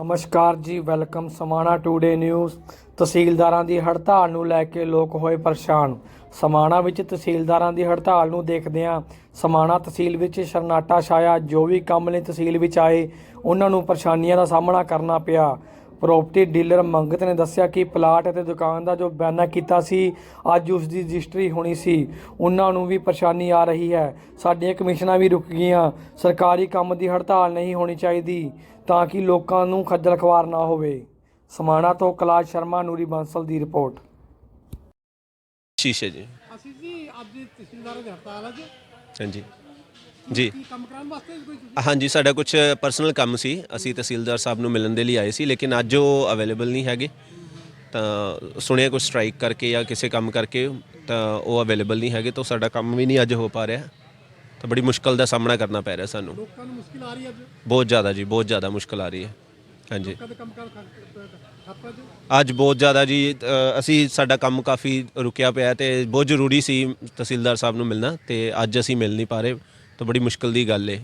ਨਮਸਕਾਰ ਜੀ, welcome Samana today news. ਤਹਿਸੀਲਦਾਰਾਂ ਦੀ ਹੜਤਾਲ ਨੂੰ ਲੈ ਕੇ ਲੋਕ ਹੋਏ ਪਰੇਸ਼ਾਨ। ਸਮਾਣਾ ਵਿੱਚ ਤਹਿਸੀਲਦਾਰਾਂ ਦੀ ਹੜਤਾਲ ਨੂੰ ਦੇਖਦਿਆਂ ਸਮਾਣਾ ਤਹਿਸੀਲ ਵਿੱਚ ਸ਼ਰਨਾਟਾ ਛਾਇਆ। ਜੋ ਵੀ ਕੰਮ ਲਈ ਤਹਿਸੀਲ ਵਿੱਚ ਆਏ, ਉਹਨਾਂ ਨੂੰ ਪਰੇਸ਼ਾਨੀਆਂ ਦਾ ਸਾਹਮਣਾ ਕਰਨਾ ਪਿਆ। ਪ੍ਰਾਪਰਟੀ ਡੀਲਰ ਮੰਗਤ ਨੇ ਦੱਸਿਆ ਕਿ ਪਲਾਟ ਅਤੇ ਦੁਕਾਨ ਦਾ ਜੋ ਬਿਆਨਾ ਕੀਤਾ ਸੀ ਅੱਜ ਉਸ ਦੀ ਰਜਿਸਟਰੀ ਹੋਣੀ ਸੀ। ਉਹਨਾਂ ਨੂੰ ਵੀ ਪਰੇਸ਼ਾਨੀ ਆ ਰਹੀ ਹੈ। ਸਾਡੀਆਂ ਕਮਿਸ਼ਨਾਂ ਵੀ ਰੁਕ ਗਈਆਂ। ਸਰਕਾਰੀ ਕੰਮ ਦੀ ਹੜਤਾਲ ਨਹੀਂ ਹੋਣੀ ਚਾਹੀਦੀ ਤਾਂ ਕਿ ਲੋਕਾਂ ਨੂੰ ਖੱਜਲ ਖਵਾਰ ਨਾ ਹੋਵੇ। ਸਮਾਣਾ ਤੋਂ ਕੈਲਾਸ਼ ਸ਼ਰਮਾ ਨੂਰੀ ਬਾਂਸਲ ਦੀ ਰਿਪੋਰਟ। ਸ਼ੀਸ਼ੇ ਜੀ। ਅਸੀਂ ਜੀ ਅੱਜ ਤਹਿਸੀਲਦਾਰ ਦੇ ਹੜਤਾਲ ਅੱਜ ਹਾਂਜੀ। ਜੀ। ਕੀ ਕੰਮ ਕਰਾਉਣ ਵਾਸਤੇ ਕੋਈ ਹਾਂਜੀ ਸਾਡਾ ਕੁਝ ਪਰਸਨਲ ਕੰਮ ਸੀ। ਅਸੀਂ ਤਹਿਸੀਲਦਾਰ ਸਾਹਿਬ ਨੂੰ ਮਿਲਣ ਦੇ ਲਈ ਆਏ ਸੀ ਲੇਕਿਨ ਅੱਜ ਉਹ ਅਵੇਲੇਬਲ ਨਹੀਂ ਹੈਗੇ। ਤਾਂ ਸੁਣਿਆ ਕੁਝ ਸਟ੍ਰਾਈਕ ਕਰਕੇ ਜਾਂ ਕਿਸੇ ਕੰਮ ਕਰਕੇ ਤਾਂ ਉਹ ਅਵੇਲੇਬਲ ਨਹੀਂ ਹੈਗੇ ਤਾਂ ਸਾਡਾ ਕੰਮ ਵੀ ਨਹੀਂ ਅੱਜ ਹੋ ਪਾ ਰਿਹਾ। ਤਾਂ ਬੜੀ ਮੁਸ਼ਕਲ ਦਾ ਸਾਹਮਣਾ ਕਰਨਾ ਪੈ ਰਿਹਾ ਸਾਨੂੰ। ਲੋਕਾਂ ਨੂੰ ਮੁਸ਼ਕਿਲ ਆ ਰਹੀ ਹੈ ਅੱਜ? ਬਹੁਤ ਜ਼ਿਆਦਾ ਜੀ ਬਹੁਤ ਜ਼ਿਆਦਾ ਮੁਸ਼ਕਲ ਆ ਰਹੀ ਹੈ। ਹਾਂਜੀ। ਕਦੇ ਕੰਮ ਕਰ ਖਾਪਾ ਜੀ ਅੱਜ? ਬਹੁਤ ਜ਼ਿਆਦਾ ਜੀ ਅ, ਅਸੀਂ ਸਾਡਾ ਕੰਮ ਕਾਫੀ ਰੁਕਿਆ ਪਿਆ ਤੇ ਬਹੁਤ ਜ਼ਰੂਰੀ ਸੀ ਤਹਿਸੀਲਦਾਰ ਸਾਹਿਬ ਨੂੰ ਮਿਲਣਾ ਤੇ ਅੱਜ ਅਸੀਂ ਮਿਲ ਨਹੀਂ ਪਾ ਰਹੇ। ਤਾਂ ਬੜੀ ਮੁਸ਼ਕਲ ਦੀ ਗੱਲ ਹੈ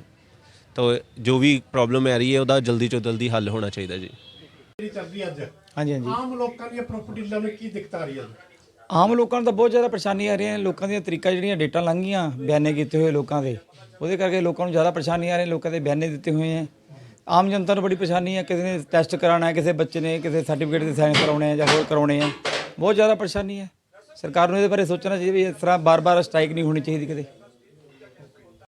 ਤਾਂ ਜੋ ਵੀ ਪ੍ਰੋਬਲਮ ਆ ਰਹੀ ਹੈ ਉਹਦਾ ਜਲਦੀ ਤੋਂ ਜਲਦੀ ਹੱਲ ਹੋਣਾ ਚਾਹੀਦਾ ਜੀ। ਜਿਹੜੀ ਚੱਲ ਰਹੀ ਅੱਜ? ਹਾਂਜੀ ਹਾਂਜੀ। ਆਮ ਲੋਕਾਂ ਦੀਆਂ ਪ੍ਰਾਪਰਟੀ ਡੀਲਰਾਂ ਨੂੰ ਕੀ ਦਿੱਕਤ ਆ ਰਹੀ ਹੈ ਆਮ ਲੋਕਾਂ ਨੂੰ ਤਾਂ ਬਹੁਤ ਜ਼ਿਆਦਾ ਪਰੇਸ਼ਾਨੀ ਆ ਰਹੀਆਂ ਲੋਕਾਂ ਦੀਆਂ ਤਰੀਕਾ ਜਿਹੜੀਆਂ ਡੇਟਾਂ ਲੰਘੀਆਂ ਬਿਆਨੇ ਕੀਤੇ ਹੋਏ ਲੋਕਾਂ ਦੇ ਉਹਦੇ ਕਰਕੇ ਲੋਕਾਂ ਨੂੰ ਜ਼ਿਆਦਾ ਪਰੇਸ਼ਾਨੀ ਆ ਰਹੀ ਲੋਕਾਂ ਦੇ ਬਿਆਨੇ ਦਿੱਤੇ ਹੋਏ ਆ ਆਮ ਜਨਤਾ ਨੂੰ ਬੜੀ ਪਰੇਸ਼ਾਨੀ ਹੈ। ਕਿਸੇ ਨੇ ਟੈਸਟ ਕਰਾਉਣਾ ਹੈ ਕਿਸੇ ਬੱਚੇ ਨੇ ਕਿਸੇ ਸਰਟੀਫਿਕੇਟ ਦੇ ਸਾਈਨ ਕਰਾਉਣੇ ਆ ਜਾਂ ਹੋਰ ਕਰਾਉਣੇ ਆ ਬਹੁਤ ਜ਼ਿਆਦਾ ਪਰੇਸ਼ਾਨੀ ਹੈ। ਸਰਕਾਰ ਨੂੰ ਇਹਦੇ ਬਾਰੇ ਸੋਚਣਾ ਚਾਹੀਦਾ ਵੀ ਇਸ ਤਰ੍ਹਾਂ ਬਾਰ-ਬਾਰ ਸਟ੍ਰਾਈਕ ਨਹੀਂ ਹੋਣੀ ਚਾਹੀਦੀ ਕਦੇ